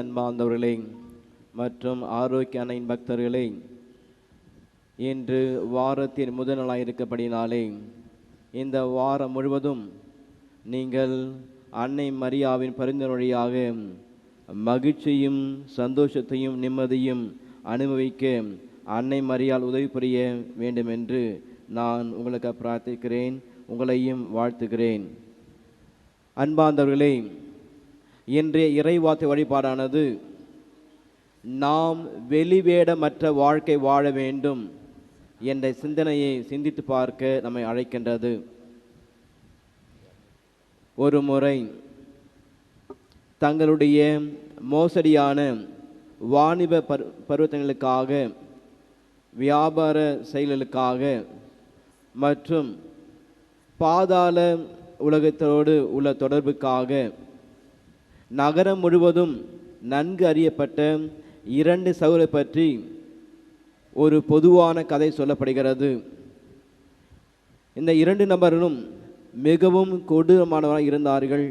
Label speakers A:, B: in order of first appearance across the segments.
A: அன்பார்ந்தவர்களே மற்றும் ஆரோக்கிய அன்னையின் பக்தர்களே இன்று வாரத்தின் முதல் நாளாக இருக்கப்படினாலே இந்த வாரம் முழுவதும் நீங்கள் அன்னை மரியாவின் பரிந்துரை வழியாக மகிழ்ச்சியும் சந்தோஷத்தையும் நிம்மதியும் அனுபவிக்க அன்னை மரியால் உதவி புரிய வேண்டும் என்று நான் உங்களுக்கு பிரார்த்திக்கிறேன் உங்களையும் வாழ்த்துகிறேன். அன்பார்ந்தவர்களே இன்றைய இறைவாத்து வழிபாடானது நாம் வெளிவேடமற்ற வாழ்க்கை வாழ வேண்டும் என்ற சிந்தனையை சிந்தித்து பார்க்க நம்மை அழைக்கின்றது. ஒரு முறை தங்களுடைய மோசடியான வாணிப பரு பருவத்தங்களுக்காக வியாபார செயல்களுக்காக மற்றும் பாதாள உலகத்தோடு உள்ள தொடர்புக்காக நகரம் முழுவதும் நன்கு அறியப்பட்ட இரண்டு சவுரை பற்றி ஒரு பொதுவான கதை சொல்லப்படுகிறது. இந்த இரண்டு நபர்களும் மிகவும் கொடூரமானவராக இருந்தார்கள்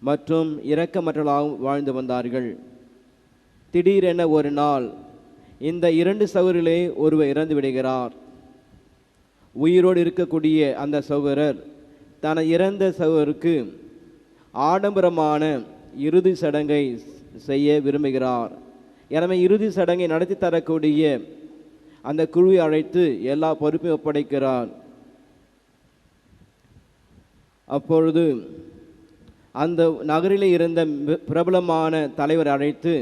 A: மற்றும் இரக்கமற்றவர்களாகவும் வாழ்ந்து வந்தார்கள். திடீரென ஒரு நாள் இந்த இரண்டு சகோதரிலே ஒருவர் இறந்து விடுகிறார். உயிரோடு இருக்கக்கூடிய அந்த சகோதரர் தன இறந்த சகோதருக்கு ஆடம்பரமான இறுதி சடங்கை செய்ய விரும்புகிறார். எனவே இறுதி சடங்கை நடத்தி தரக்கூடிய அந்த குழுவை அழைத்து எல்லா பொறுப்பையும் ஒப்படைக்கிறார். அப்பொழுது அந்த நகரில் இருந்த பிரபலமான தலைவர் அழைத்து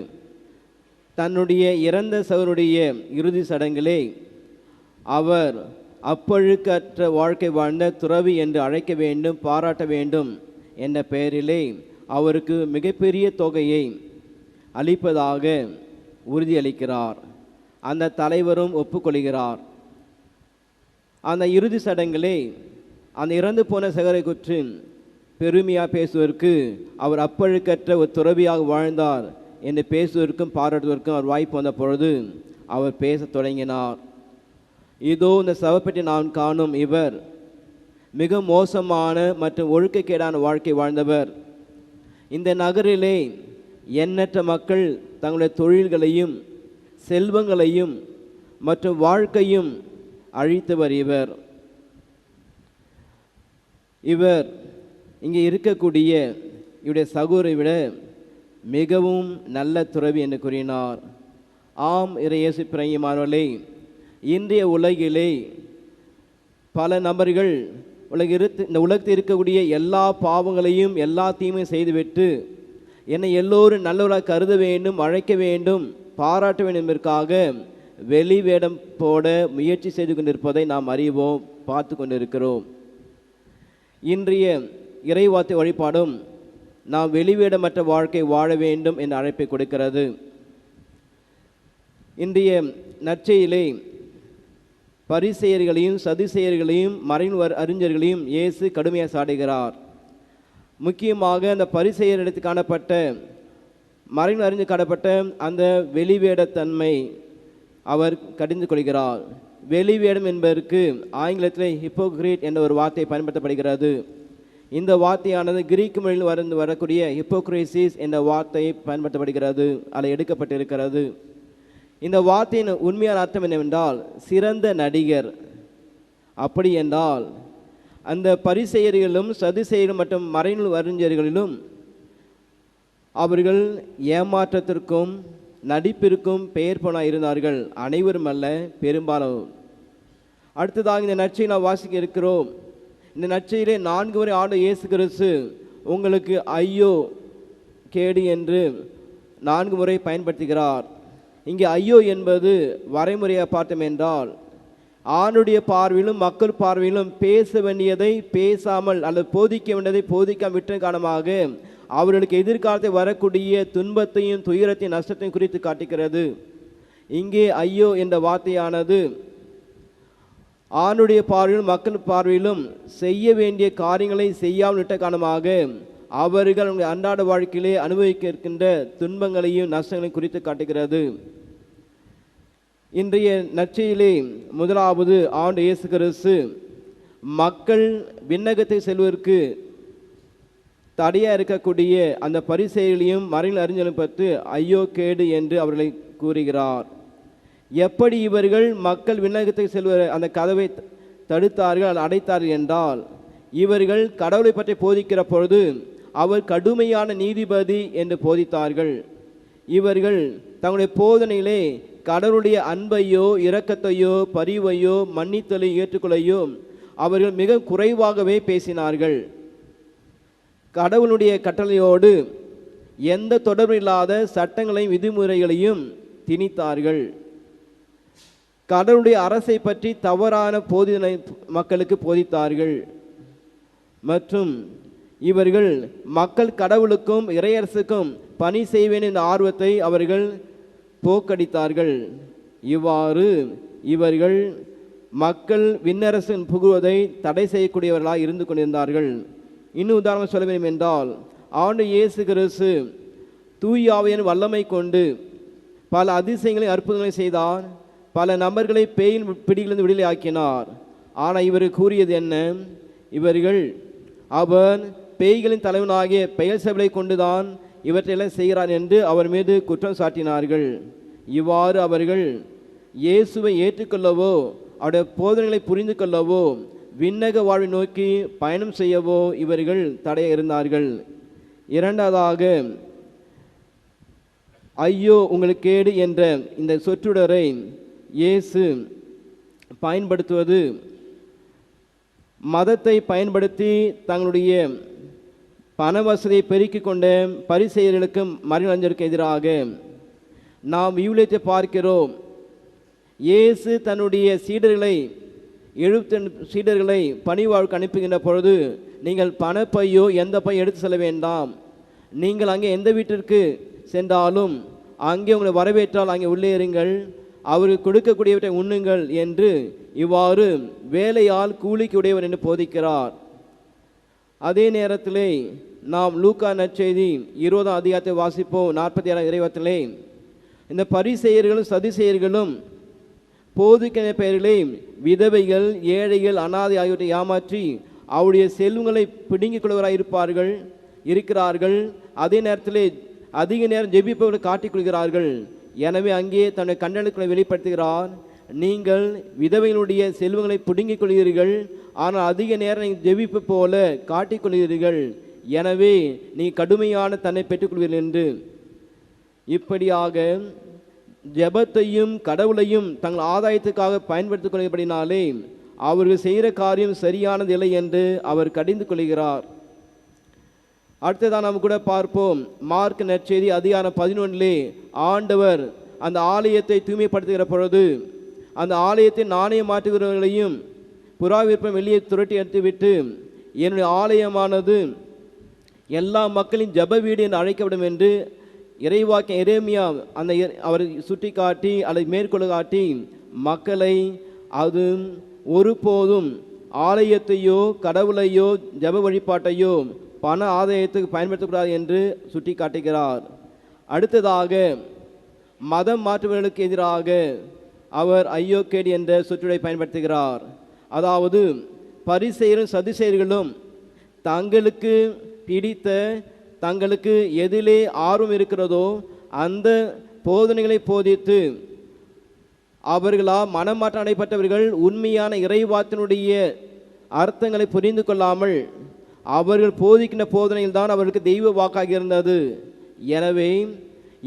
A: தன்னுடைய இறந்த சவருடைய இறுதி சடங்கிலே அவர் அப்பழுக்கற்ற வாழ்க்கை வாழ்ந்த துறவி என்று அழைக்க வேண்டும் பாராட்ட வேண்டும் என்ற பெயரிலே அவருக்கு மிகப்பெரிய தொகையை அளிப்பதாக உறுதியளிக்கிறார். அந்த தலைவரும் ஒப்புக்கொள்கிறார். அந்த இறுதி சடங்கிலே அந்த இறந்து போன சகரை குற்று பெருமையாக பேசுவதற்கு அவர் அப்பழுக்கற்ற ஒரு துறவியாக வாழ்ந்தார் என்று பேசுவதற்கும் பாராட்டுவதற்கும் அவர் வாய்ப்பு வந்த பொழுது அவர் பேசத் தொடங்கினார். இதோ இந்த சவப்பெட்டி நான் காணும் இவர் மிக மோசமான மற்றும் ஒழுக்கக்கேடான வாழ்க்கை வாழ்ந்தவர். இந்த நகரிலே எண்ணற்ற மக்கள் தங்களுடைய தொழில்களையும் செல்வங்களையும் மற்றும் வாழ்க்கையும் அழித்தவர் இவர். இவர் இங்கே இருக்கக்கூடிய இவருடைய சகோரை விட மிகவும் நல்ல துறவி என்று கூறினார். ஆம் இறையேசு பிரியமானவர்களே இன்றைய உலகிலே பல நபர்கள் உலக இருத்து இந்த உலகத்தில் இருக்கக்கூடிய எல்லா பாவங்களையும் எல்லா தீமையும் செய்துவிட்டு என்னை எல்லோரும் நல்லவராக கருத வேண்டும் அழைக்க வேண்டும் பாராட்ட வேண்டும் என்பதற்காக வெளி வேடம் போட முயற்சி செய்து கொண்டிருப்பதை நாம் அறிவோம் பார்த்து கொண்டிருக்கிறோம். இன்றைய இறைவாத்து வழிபாடும் நாம் வெளிவேடமற்ற வாழ்க்கை வாழ வேண்டும் என்ற அழைப்பை கொடுக்கிறது. இன்றைய நற்செயிலை பரிசெயர்களையும் சதிசெயர்களையும் மறைவர் அறிஞர்களையும் இயேசு கடுமையாக சாடுகிறார். முக்கியமாக அந்த பரிசெயரிடத்தில் காணப்பட்ட மறைன் அறிஞ்சு காணப்பட்ட அந்த வெளிவேடத்தன்மை அவர் கடிந்து கொள்கிறார். வெளிவேடம் என்பதற்கு ஆங்கிலத்தில் ஹிப்போக்ரேட் என்ற ஒரு வார்த்தை பயன்படுத்தப்படுகிறது. இந்த வார்த்தையானது கிரீக் மொழியில் வந்து வரக்கூடிய ஹிப்போக்ரேசிஸ் என்ற வார்த்தை பயன்படுத்தப்படுகிறது. அதில் எடுக்கப்பட்டிருக்கிறது. இந்த வார்த்தையின் உண்மையான அர்த்தம் என்னவென்றால் சிறந்த நடிகர். அப்படி என்றால் அந்த பரிசெயர்களும் சதுசெயர்களும் மற்றும் மறைநூல் அறிஞர்களிலும் அவர்கள் ஏமாற்றத்திற்கும் நடிப்பிற்கும் பெயர் போன இருந்தார்கள். அனைவரும் அல்ல பெரும்பாலும் அடுத்ததாக இந்த நற்செய்தி நாம் வாசிக்க இருக்கிறோம். இந்த நற்செய்தியிலே நான்கு வரை ஆண்டு இயேசு கிறிஸ்து உங்களுக்கு ஐயோ கேடு என்று நான்கு முறை பயன்படுத்துகிறார். இங்கே ஐயோ என்பது வரைமுறையாக பார்த்தோம் என்றால் ஆணுடைய பார்வையிலும் மக்கள் பார்வையிலும் பேச வேண்டியதை பேசாமல் அல்லது போதிக்க வேண்டியதை போதிக்காம விட்ட காரணமாக அவர்களுக்கு எதிர்காலத்தை வரக்கூடிய துன்பத்தையும் துயரத்தையும் நஷ்டத்தையும் குறித்து காட்டுகிறது. இங்கே ஐயோ என்ற வார்த்தையானது ஆணுடைய பார்வையிலும் மக்கள் பார்வையிலும் செய்ய வேண்டிய காரியங்களை செய்யாமல் விட்ட காரணமாக அவர்கள் அன்றாட வாழ்க்கையிலே அனுபவிக்க இருக்கின்ற துன்பங்களையும் நஷ்டங்களையும் குறித்து காட்டுகிறது. இன்றைய நற்செய்தியிலே முதலாவது ஆண்டு இயேசு கிறிஸ்து மக்கள் விண்ணகத்தை செல்வதற்கு தடையாக இருக்கக்கூடிய அந்த பரிசெயலையும் மறையில் அறிஞரும் பற்றி ஐயோ கேடு என்று அவர்களை கூறுகிறார். எப்படி இவர்கள் மக்கள் விண்ணகத்தை செல்வ அந்த கதவை தடுத்தார்கள் அல்லது அடைத்தார்கள் என்றால் இவர்கள் கடவுளை பற்றி போதிக்கிற பொழுது அவர் கடுமையான நீதிபதி என்று போதித்தார்கள். இவர்கள் தங்களுடைய போதனையிலே கடவுளுடைய அன்பையோ இரக்கத்தையோ பரிவையோ மன்னித்தலை ஏற்றுக்கொள்ளையோ அவர்கள் மிக குறைவாகவே பேசினார்கள். கடவுளுடைய கட்டளையோடு எந்த தொடர்பு இல்லாத சட்டங்களையும் விதிமுறைகளையும் திணித்தார்கள். கடவுளுடைய அரசை பற்றி தவறான போதனை மக்களுக்கு போதித்தார்கள். மற்றும் இவர்கள் மக்கள் கடவுளுக்கும் இறையரசுக்கும் பணி செய்வேன் என்ற ஆர்வத்தை அவர்கள் போக்கடித்தார்கள். இவ்வாறு இவர்கள் மக்கள் விண்ணரசின் புகுவதை தடை செய்யக்கூடியவர்களாக இருந்து கொண்டிருந்தார்கள். இன்னும் உதாரணம் சொல்ல வேண்டும் என்றால் ஆண்டு இயேசு கிறிஸ்து தூயாவின் வல்லமை கொண்டு பல அதிசயங்களை அற்புதங்களை செய்தார். பல நபர்களை பேயின் பிடியிலிருந்து விடுதலை ஆக்கினார் ஆனால் இவர் கூறியது என்ன? இவர்கள் அவர் பேய்களின் தலைவனாகிய பெயர் கொண்டுதான் இவற்றையெல்லாம் செய்கிறார் என்று அவர் மீது குற்றம் சாட்டினார்கள். இவ்வாறு அவர்கள் இயேசுவை ஏற்றுக்கொள்ளவோ அவருடைய போதனைகளை புரிந்து கொள்ளவோ விண்ணக வாழ்வை நோக்கி பயணம் செய்யவோ இவர்கள் தடைய இருந்தார்கள். இரண்டாவதாக ஐயோ உங்களுக்கு கேடு என்ற இந்த சொற்றொடரை இயேசு பயன்படுத்துவது மதத்தை பயன்படுத்தி தங்களுடைய பண வசதியை பெருக்கிக் கொண்ட பரிசெயர்களுக்கும் மறிநஞ்சருக்கு எதிராக நாம் விவிலியத்தை பார்க்கிறோம். இயேசு தன்னுடைய சீடர்களை எழுபத்தி சீடர்களை பணிவாழ்க்கு அனுப்புகின்ற பொழுது நீங்கள் பணப்பையோ எந்த பையோ எடுத்து செல்ல வேண்டாம். நீங்கள் அங்கே எந்த வீட்டிற்கு சென்றாலும் அங்கே உங்களை வரவேற்றால் அங்கே உள்ளே இருங்கள். அவருக்கு கொடுக்கக்கூடியவற்றை உண்ணுங்கள் என்று இவ்வாறு வேலையால் கூலிக்கு உடையவர் என்று போதிக்கிறார். அதே நேரத்திலே நாம் லூக்கா நற்செய்தி இருபதாம் அதிகாரத்தை வாசிப்போம் நாற்பத்தி ஏழாம் இறைவத்திலே. இந்த பரிசெயர்களும் சதிசெயர்களும் போதுக்கிற பெயரிலே விதவைகள் ஏழைகள் அனாதை ஆகியவற்றை ஏமாற்றி அவருடைய செல்வங்களை பிடுங்கிக் கொள்வராக இருப்பார்கள் இருக்கிறார்கள். அதே நேரத்திலே அதிக நேரம் ஜெபிப்பவர்களை காட்டிக் கொள்கிறார்கள். எனவே அங்கே தன்னுடைய கண்டனங்களை வெளிப்படுத்துகிறார். நீங்கள் விதவைகளுடைய செல்வங்களை பிடுங்கிக் கொள்கிறீர்கள். ஆனால் அதிக நேரம் நீங்கள் ஜெபிப்பு போல காட்டிக் கொள்கிறீர்கள். எனவே நீ கடுமையான தன்னை பெற்றுக்கொள்வீர்கள் என்று. இப்படியாக ஜெபத்தையும் கடவுளையும் தங்கள் ஆதாயத்துக்காக பயன்படுத்திக் கொள்கிறபடினாலே அவர்கள் செய்கிற காரியம் சரியானது இல்லை என்று அவர் கடிந்து கொள்கிறார். அடுத்ததான் நாம் கூட பார்ப்போம். மார்க் நற்செய்தி அதிகாரம் பதினொன்றிலே ஆண்டவர் அந்த ஆலயத்தை தூய்மைப்படுத்துகிற பொழுது அந்த ஆலயத்தை நாணயம் மாற்றுகிறவர்களையும் புறா வெளியே துரட்டி எடுத்துவிட்டு என்னுடைய ஆலயமானது எல்லா மக்களின் ஜெப வீடு என்று அழைக்கப்படும் என்று இறைவாக்கிய எரேமியா அந்த அவர் அவரை சுட்டி காட்டி அல்லது மேற்கொள்ள காட்டி மக்களை அது ஒருபோதும் ஆலயத்தையோ கடவுளையோ ஜெப வழிபாட்டையோ பண ஆதாயத்துக்கு பயன்படுத்தக்கூடாது என்று சுட்டி காட்டுகிறார் அடுத்ததாக மதம் மாற்றுவர்களுக்கு எதிராக அவர் ஐயோகேடு என்ற சொற்றொடரை பயன்படுத்துகிறார். அதாவது பரிசெயரும் சதிசெயர்களும் தங்களுக்கு பிடித்த தங்களுக்கு எதிலே ஆர்வம் இருக்கிறதோ அந்த போதனைகளை போதித்து அவர்களா மனமாற்றம் அடைப்பட்டவர்கள் உண்மையான இறைவாத்தினுடைய அர்த்தங்களை புரிந்து கொள்ளாமல் அவர்கள் போதிக்கின்ற போதனையில் தான் அவர்களுக்கு தெய்வ வாக்காக இருந்தது. எனவே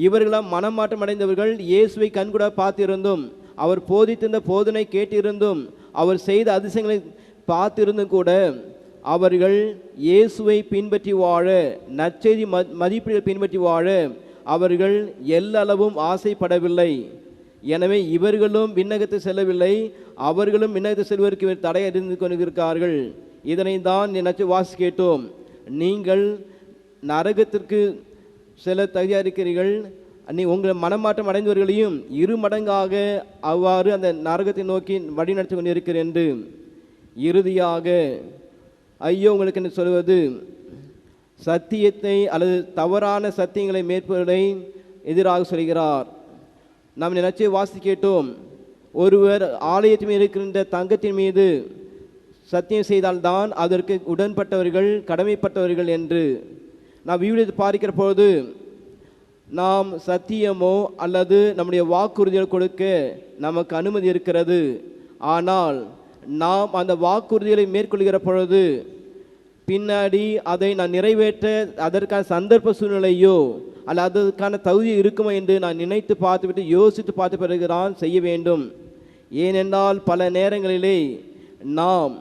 A: இவர்களாம் மனமாற்றம் அடைந்தவர்கள் இயேசுவை கண்கூட பார்த்திருந்தும் அவர் போதித்திருந்த போதனை கேட்டிருந்தும் அவர் செய்த அதிசயங்களை பார்த்திருந்தும் கூட அவர்கள் இயேசுவை பின்பற்றி வாழ நற்செய்தி மதிப்பீடு மதிப்பீடுகள் பின்பற்றி வாழ அவர்கள் எல்லளவும் ஆசைப்படவில்லை. எனவே இவர்களும் விண்ணகத்தை செல்லவில்லை அவர்களும் விண்ணகத்தை செல்வதற்கு தடை அறிந்து கொண்டிருக்கிறார்கள். இதனை தான் நினைச்சு வாசி கேட்டோம். நீங்கள் நரகத்திற்கு செல்ல தகுதியாக இருக்கிறீர்கள் நீ உங்கள் மனமாற்றம் அடைந்தவர்களையும் இரு மடங்காக அவ்வாறு அந்த நரகத்தை நோக்கி வழிநடத்தி கொண்டிருக்கிறேன் என்று. இறுதியாக ஐயோ உங்களுக்கு என்ன சொல்வது? சத்தியத்தை அல்லது தவறான சத்தியங்களை மேற்பதை எதிராக சொல்கிறார். நாம் நினைச்சி வாசி கேட்டோம். ஒருவர் ஆலயத்தின் மீது இருக்கின்ற தங்கத்தின் மீது சத்தியம் செய்தால்தான் அதற்கு உடன்பட்டவர்கள் கடமைப்பட்டவர்கள் என்று. நாம் விவிலியத்தை பார்க்கிற பொழுது நாம் சத்தியமோ அல்லது நம்முடைய வாக்குறுதிகள் கொடுக்க நமக்கு அனுமதி இருக்கிறது. ஆனால் நாம் அந்த வாக்குறுதிகளை மேற்கொள்கிற பொழுது பின்னாடி அதை நான் நிறைவேற்ற அதற்கான சந்தர்ப்ப சூழ்நிலையோ அல்ல அதற்கான தகுதி இருக்குமோ என்று நான் நினைத்து பார்த்துவிட்டு யோசித்து பார்த்த பிறகுதான் செய்ய வேண்டும். ஏனென்றால் பல நேரங்களிலே நாம்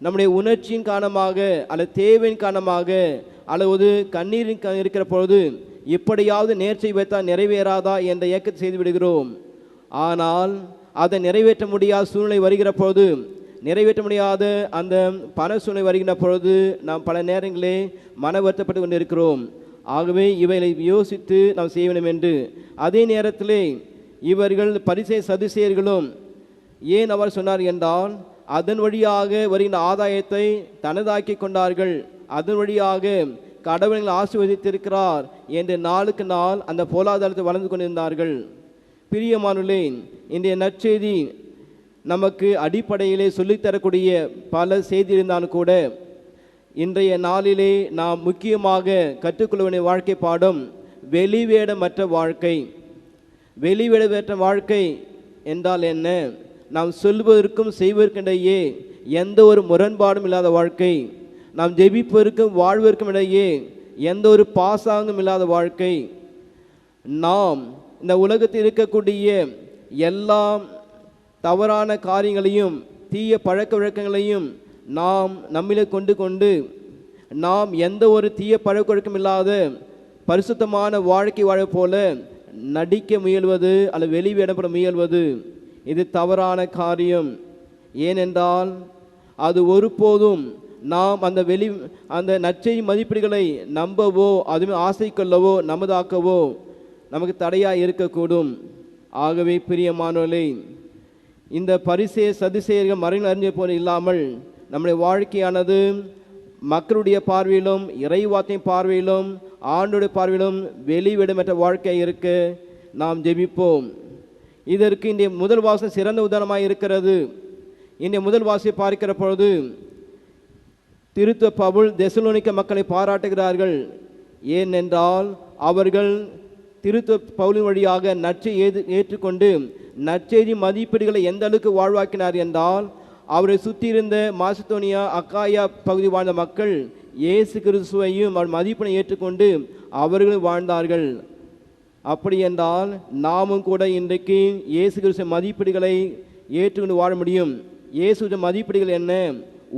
A: நம்முடைய உணர்ச்சியின் காரணமாக அல்லது தேவையின் காரணமாக அல்லது கண்ணீரின் இருக்கிற பொழுது எப்படியாவது நேர்ச்சை வைத்தால் நிறைவேறாதா என்ற இயக்கத்தை செய்து விடுகிறோம். ஆனால் அதை நிறைவேற்ற முடியாத சூழ்நிலை வருகிற பொழுது நிறைவேற்ற முடியாத அந்த பண சூழ்நிலை வருகின்ற பொழுது நாம் பல நேரங்களே மன வருத்தப்பட்டு கொண்டிருக்கிறோம். ஆகவே இவைகளை யோசித்து நாம் செய்ய வேண்டும் என்று. அதே நேரத்திலே இவர்கள் பரிசை சதுசேயர்களும் ஏன் அவர் சொன்னார் என்றால் அதன் வழியாக வருகின்ற ஆதாயத்தை தனதாக்கி கொண்டார்கள். அதன் வழியாக கடவுள்கள் ஆசீர்வதித்திருக்கிறார் என்று நாளுக்கு நாள் அந்த பொருளாதாரத்தை வளர்ந்து கொண்டிருந்தார்கள். பிரியமானுள்ளேன் இன்றைய நற்செய்தி நமக்கு அடிப்படையிலே சொல்லித்தரக்கூடிய பல செய்தி இருந்தாலும் கூட இன்றைய நாளிலே நாம் முக்கியமாக கற்றுக்கொள்ள வாழ்க்கை பாடம் வெளிவேடமற்ற வாழ்க்கை. வெளிவிடவேற்ற வாழ்க்கை என்றால் என்ன? நாம் சொல்வதற்கும் செய்வதற்கிடையே எந்த ஒரு முரண்பாடும் இல்லாத வாழ்க்கை. நாம் ஜெபிப்பதற்கும் வாழ்வதற்கும் இடையே எந்த ஒரு பாசாங்கும் இல்லாத வாழ்க்கை. நாம் இந்த உலகத்தில் இருக்கக்கூடிய எல்லா தவறான காரியங்களையும் தீய பழக்க வழக்கங்களையும் நாம் நம்மிலே கொண்டு கொண்டு நாம் எந்த ஒரு தீய பழக்க வழக்கம் இல்லாத பரிசுத்தமான வாழ்க்கை வாழ போல நடிக்க முயல்வது அல்லது வெளிவிடப்பட முயல்வது இது தவறான காரியம். ஏனென்றால் அது ஒருபோதும் நாம் அந்த வெளி அந்த நச்சை மதிப்பீடுகளை நம்பவோ அதுவே ஆசை கொள்ளவோ நமதாக்கவோ நமக்கு தடையாக இருக்கக்கூடும். ஆகவே பிரியமானவர்களே இந்த பரிசே சதிசெயர்கள் மறைந்து அறிஞ்ச போல இல்லாமல் நம்முடைய வாழ்க்கையானது மக்களுடைய பார்வையிலும் இறைவாத்தின் பார்வையிலும் ஆண்டுடைய பார்வையிலும் வெளிவிடமற்ற வாழ்க்கை இருக்க. நாம் ஜெபிப்போம். இதற்கு இன்றைய முதல் வாசம் சிறந்த உதாரணமாக இருக்கிறது. இன்றைய முதல் வாசியை பார்க்கிற பொழுது திருத்துவ பவுல் தெசலோனிக்க மக்களை பாராட்டுகிறார்கள். ஏனென்றால் அவர்கள் திருத்துவ பவுலின் வழியாக நற்றை ஏது ஏற்றுக்கொண்டு நற்செய்தி மதிப்பீடுகளை எந்த அளவுக்கு வாழ்வாக்கினார் என்றால் அவரை சுற்றி இருந்த மாசத்தோனியா அக்காயா பகுதி வாழ்ந்த மக்கள் இயேசு கிறிஸ்துவையும் அவர் மதிப்பினை ஏற்றுக்கொண்டு அவர்களும் வாழ்ந்தார்கள். அப்படி என்றால் நாமும் கூட இன்றைக்கு இயேசு கிறிஸ்துவ மதிப்பீடுகளை ஏற்றுக்கொண்டு வாழ முடியும். இயேசுவின் மதிப்பீடுகள் என்ன?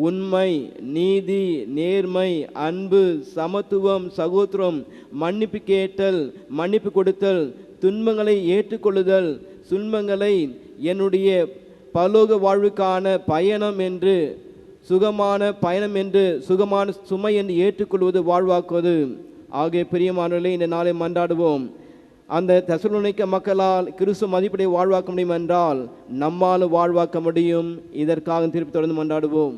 A: உண்மை நீதி நேர்மை அன்பு சமத்துவம் சகோதரம் மன்னிப்பு கேட்டல் மன்னிப்பு கொடுத்தல் துன்பங்களை ஏற்றுக்கொள்ளுதல் துன்பங்களை என்னுடைய பலோக வாழ்வுக்கான பயணம் என்று சுகமான பயணம் என்று சுகமான சுமை என்று ஏற்றுக்கொள்வது வாழ்வாக்குவது. ஆகிய பிரியமானவர்களை இந்த நாளை மன்றாடுவோம். அந்த தெசலோனிக்க மக்களால் கிறிஸ்து மதிப்படை வாழ்வாக்க முடியும் என்றால் நம்மால் வாழ்வாக்க முடியும். இதற்காக திருப்பி தொடர்ந்து மன்றாடுவோம்.